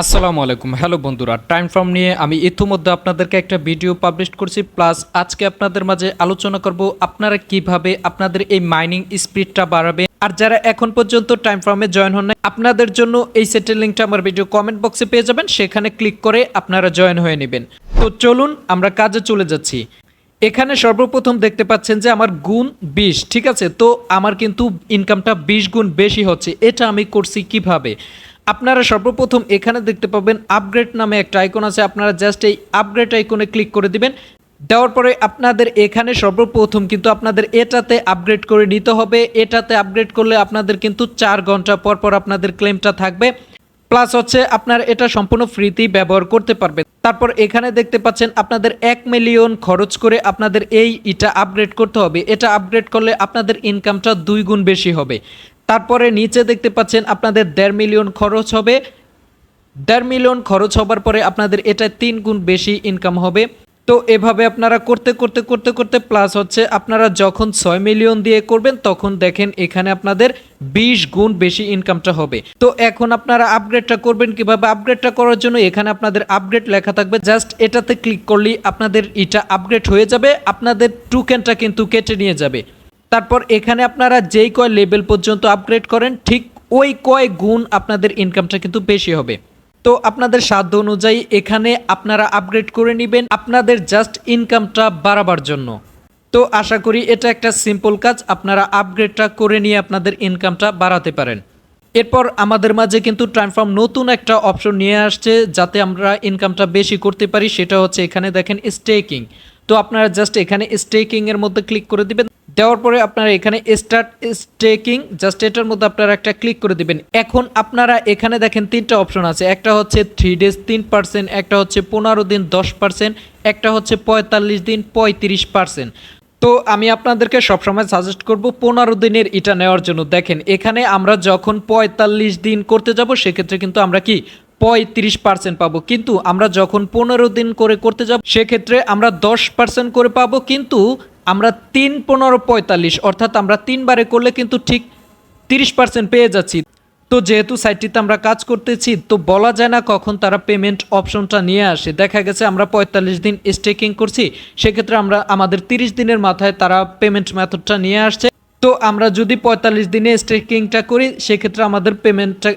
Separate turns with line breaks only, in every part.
আসসালামু আলাইকুম। হ্যালো বন্ধুরা টাইম ফর্ম নিয়ে আমি ইতিমধ্যে আপনাদেরকে একটা ভিডিও পাবলিশ করছি প্লাস আজকে আপনাদের মাঝে আলোচনা করব আপনারা কীভাবে আপনাদের এই মাইনিং স্পিডটা বাড়াবে আর যারা এখন পর্যন্ত টাইম ফর্মে জয়েন হন নাই, আপনাদের জন্য এই সেটের লিঙ্কটা আমার ভিডিও কমেন্ট বক্সে পেয়ে যাবেন, সেখানে ক্লিক করে আপনারা জয়েন হয়ে নেবেন। তো চলুন, আমরা কাজে চলে যাচ্ছি। এখানে সর্বপ্রথম দেখতে পাচ্ছেন যে আমার গুণ বিশ, ঠিক আছে? তো আমার কিন্তু ইনকামটা বিশ গুণ বেশি হচ্ছে, এটা আমি করছি কীভাবে? আপনারা সর্বপ্রথম এখানে দেখতে পাবেন আপগ্রেড নামে একটা আইকন আছে। আপনারা জাস্ট এই আপগ্রেড আইকনে ক্লিক করে দিবেন। দেওয়ার পরে আপনাদের এখানে সর্বপ্রথম কিন্তু আপনাদের এটাতে আপগ্রেড করে নিতে হবে। এটাতে আপগ্রেড করলে আপনাদের কিন্তু চার ঘণ্টা পর পর আপনাদের ক্লেমটা থাকবে। প্লাস হচ্ছে আপনার এটা সম্পূর্ণ ফ্রিতেই ব্যবহার করতে পারবে তারপর এখানে দেখতে পাচ্ছেন আপনাদের এক মিলিয়ন খরচ করে আপনাদের এই এটা আপগ্রেড করতে হবে। এটা আপগ্রেড করলে আপনাদের ইনকামটা দুই গুণ বেশি হবে। তারপরে নিচে দেখতে পাচ্ছেন আপনাদের দেড় মিলিয়ন খরচ হবে। দেড় মিলিয়ন খরচ হবার পরে আপনাদের এটা তিন গুণ বেশি ইনকাম হবে। তো এভাবে আপনারা করতে করতে করতে করতে প্লাস হচ্ছে আপনারা যখন ছয় মিলিয়ন দিয়ে করবেন তখন দেখেন এখানে আপনাদের বিশ গুণ বেশি ইনকামটা হবে। তো এখন আপনারা আপগ্রেডটা করবেন কীভাবে? আপগ্রেডটা করার জন্য এখানে আপনাদের আপগ্রেড লেখা থাকবে। জাস্ট এটাতে ক্লিক করলেই আপনাদের এটা আপগ্রেড হয়ে যাবে। আপনাদের টুকেনটা কিন্তু কেটে নিয়ে যাবে। তারপর এখানে আপনারা যেই কয় লেভেল পর্যন্ত আপগ্রেড করেন, ঠিক ওই কয় গুণ আপনাদের ইনকামটা কিন্তু বেশি হবে। তো আপনাদের সাধ্য অনুযায়ী এখানে আপনারা আপগ্রেড করে নেবেন আপনাদের জাস্ট ইনকামটা বাড়াবার জন্য। তো আশা করি এটা একটা সিম্পল কাজ, আপনারা আপগ্রেডটা করে নিয়ে আপনাদের ইনকামটা বাড়াতে পারেন। এরপর আমাদের মাঝে কিন্তু ট্রান্সফর্ম নতুন একটা অপশন নিয়ে আসছে, যাতে আমরা ইনকামটা বেশি করতে পারি, সেটা হচ্ছে এখানে দেখেন স্টেকিং তো আপনারা জাস্ট এখানে স্টেকিংয়ের মধ্যে ক্লিক করে দিবেন দেওয়ার পরে আপনারা এখানে স্টার্ট স্টেকিং জাস্ট এটার মধ্যে আপনারা একটা ক্লিক করে দিবেন। এখন আপনারা এখানে দেখেন তিনটা অপশন আছে। একটা হচ্ছে থ্রি ডেজ তিন পার্সেন্ট একটা হচ্ছে পনেরো দিন, দশ পার্সেন্ট একটা হচ্ছে পঁয়তাল্লিশ দিন, পঁয়ত্রিশ পার্সেন্ট তো আমি আপনাদেরকে সবসময় সাজেস্ট করব পনেরো দিনের এটা নেওয়ার জন্য। দেখেন, এখানে আমরা যখন পঁয়তাল্লিশ দিন করতে যাব, সেক্ষেত্রে কিন্তু আমরা কি? পঁয়ত্রিশ পার্সেন্ট পাবো। কিন্তু আমরা যখন পনেরো দিন করে করতে যাব, সেক্ষেত্রে আমরা দশ পার্সেন্ট করে পাবো। কিন্তু আমরা তিন পনেরো পঁয়তাল্লিশ, অর্থাৎ আমরা তিনবারে করলে কিন্তু ঠিক তিরিশ পার্সেন্ট পেয়ে যাচ্ছি। তো যেহেতু সাইটটিতে আমরা কাজ করতেছি, তো বলা যায় না কখন তারা পেমেন্ট অপশনটা নিয়ে আসে। দেখা গেছে আমরা পঁয়তাল্লিশ দিন স্টেকিং করছি, সেক্ষেত্রে আমরা আমাদের তিরিশ দিনের মাথায় তারা পেমেন্ট মেথডটা নিয়ে আসছে। তো আমরা যদি পঁয়তাল্লিশ দিনে স্টেকিংটা করি, সেক্ষেত্রে আমাদের পেমেন্টটা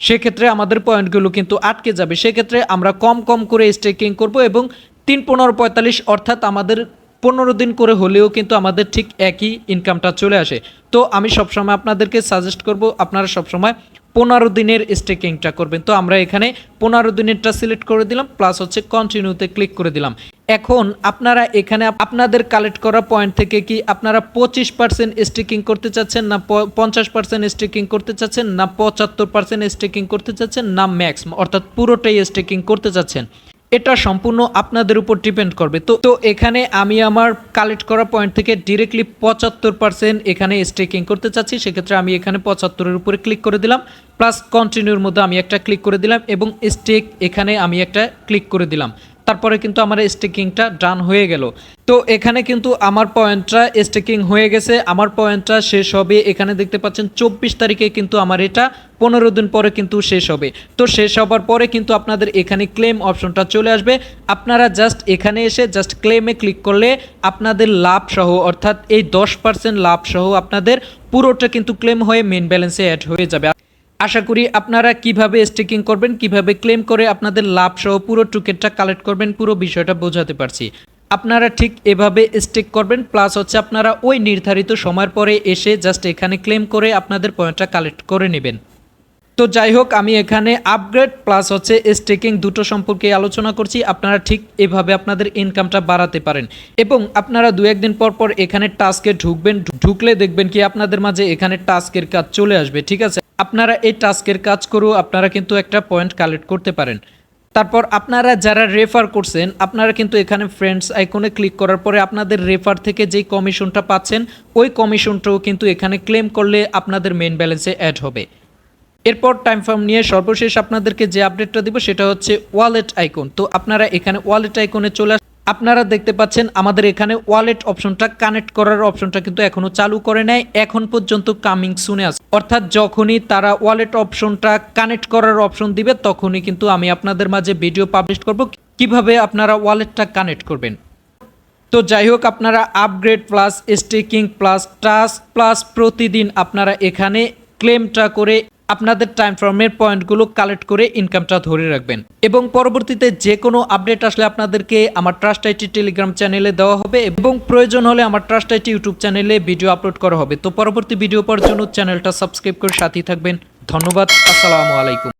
সেক্ষেত্রে আমাদের পয়েন্টগুলো কিন্তু আটকে যাবে। সেক্ষেত্রে আমরা কম কম করে স্টেকিং করব এবং তিন পনেরো পঁয়তাল্লিশ, অর্থাৎ আমাদের পনেরো দিন করে হলেও কিন্তু আমাদের ঠিক একই ইনকামটা চলে আসে। তো আমি সবসময় আপনাদেরকে সাজেস্ট করব, আপনারা সবসময় পনেরো দিনের স্টেকিংটা করবেন। তো আমরা এখানে পনেরো দিনেরটা সিলেক্ট করে দিলাম প্লাস হচ্ছে কন্টিনিউতে ক্লিক করে দিলাম। এখন আপনারা এখানে আপনাদের কালেক্ট করা পয়েন্ট থেকে কি আপনারা পঁচিশ পার্সেন্ট স্টেকিং করতে চাচ্ছেন, না পঞ্চাশ পার্সেন্ট স্টেকিং করতে চাচ্ছেন, না পঁচাত্তর পার্সেন্ট স্টেকিং করতে চাচ্ছেন, না ম্যাক্স অর্থাৎ পুরোটাই স্টেকিং করতে চাচ্ছেন? এটা সম্পূর্ণ আপনাদের উপর ডিপেন্ড করবে। তো তো এখানে আমি আমার কালেক্ট করা পয়েন্ট থেকে ডিরেক্টলি পঁচাত্তর পার্সেন্ট এখানে স্টেকিং করতে চাচ্ছি। সেক্ষেত্রে আমি এখানে পঁচাত্তরের উপরে ক্লিক করে দিলাম। প্লাস কন্টিনিউর মধ্যে আমি একটা ক্লিক করে দিলাম এবং স্টেক এখানে আমি একটা ক্লিক করে দিলাম। তারপরে কিন্তু আমার স্টেকিংটা ডান হয়ে গেল। তো এখানে কিন্তু আমার পয়েন্টটা স্টেকিং হয়ে গেছে। আমার পয়েন্টটা শেষ হবে। এখানে দেখতে পাচ্ছেন চব্বিশ তারিখে কিন্তু আমার এটা পনেরো দিন পরে কিন্তু শেষ হবে। তো শেষ হবার পরে কিন্তু আপনাদের এখানে ক্লেম অপশনটা চলে আসবে। আপনারা জাস্ট এখানে এসে জাস্ট ক্লেমে ক্লিক করলে আপনাদের লাভ সহ, অর্থাৎ এই দশ পার্সেন্ট লাভ সহ আপনাদের পুরোটা কিন্তু ক্লেম হয়ে মেন ব্যালেন্সে অ্যাড হয়ে যাবে। আশা করি আপনারা কীভাবে স্টেকিং করবেন, কীভাবে ক্লেম করে আপনাদের লাভ সহ পুরো টুকেটটা কালেক্ট করবেন, পুরো বিষয়টা বোঝাতে পারছি। আপনারা ঠিক এভাবে স্টেক করবেন প্লাস হচ্ছে আপনারা ওই নির্ধারিত সময়ের পরে এসে জাস্ট এখানে ক্লেম করে আপনাদের পয়েন্টটা কালেক্ট করে নেবেন। তো যাই হোক, আমি এখানে আপগ্রেড প্লাস হচ্ছে স্টেকিং দুটো সম্পর্কে আলোচনা করছি। আপনারা ঠিক এভাবে আপনাদের ইনকামটা বাড়াতে পারেন। এবং আপনারা দু একদিন পর পর এখানে টাস্কে ঢুকবেন, ঢুকলে দেখবেন কি আপনাদের মাঝে এখানে টাস্কের কাজ চলে আসবে, ঠিক আছে? আপনারা এই টাস্কের কাজ করেও আপনারা কিন্তু একটা পয়েন্ট কালেক্ট করতে পারেন। তারপর আপনারা যারা রেফার করছেন, আপনারা কিন্তু এখানে ফ্রেন্ডস আইকনে ক্লিক করার পরে আপনাদের রেফার থেকে যেই কমিশনটা পাচ্ছেন, ওই কমিশনটাও কিন্তু এখানে ক্লেম করলে আপনাদের মেন ব্যালেন্সে অ্যাড হবে। এরপর টাইম ফার্ম নিয়ে সর্বশেষ আপনাদেরকে যে আপডেটটা দিব সেটা হচ্ছে ওয়ালেট আইকন তো আপনারা এখানে ওয়ালেট আইকনে চলে আপনারা দেখতে পাচ্ছেন আমাদের এখানে ওয়ালেট অপশনটা কানেক্ট করার অপশনটা কিন্তু এখনও চালু করে নেয় এখন পর্যন্ত কামিং শুনে আছে। অর্থাৎ যখনই তারা ওয়ালেট অপশনটা কানেক্ট করার অপশন দিবে, তখনই কিন্তু আমি আপনাদের মাঝে ভিডিও পাবলিশ করব। কীভাবে আপনারা ওয়ালেটটা কানেক্ট করবেন? তো যাই হোক, আপনারা upgrade plus staking plus task plus প্রতিদিন আপনারা এখানে ক্লেমটা করে আপনাদের টাইম ফর্মের পয়েন্টগুলো কালেক্ট করে ইনকামটা ধরে রাখবেন। এবং পরবর্তীতে যে কোনো আপডেট আসলে আপনাদেরকে আমার ট্রাস্ট আইটি টেলিগ্রাম চ্যানেলে দেওয়া হবে এবং প্রয়োজন হলে আমার ট্রাস্ট আইটি ইউটিউব চ্যানেলে ভিডিও আপলোড করা হবে। তো পরবর্তী ভিডিও পাওয়ার জন্য চ্যানেলটা সাবস্ক্রাইব করে সাথেই থাকবেন। ধন্যবাদ, আসসালামু আলাইকুম।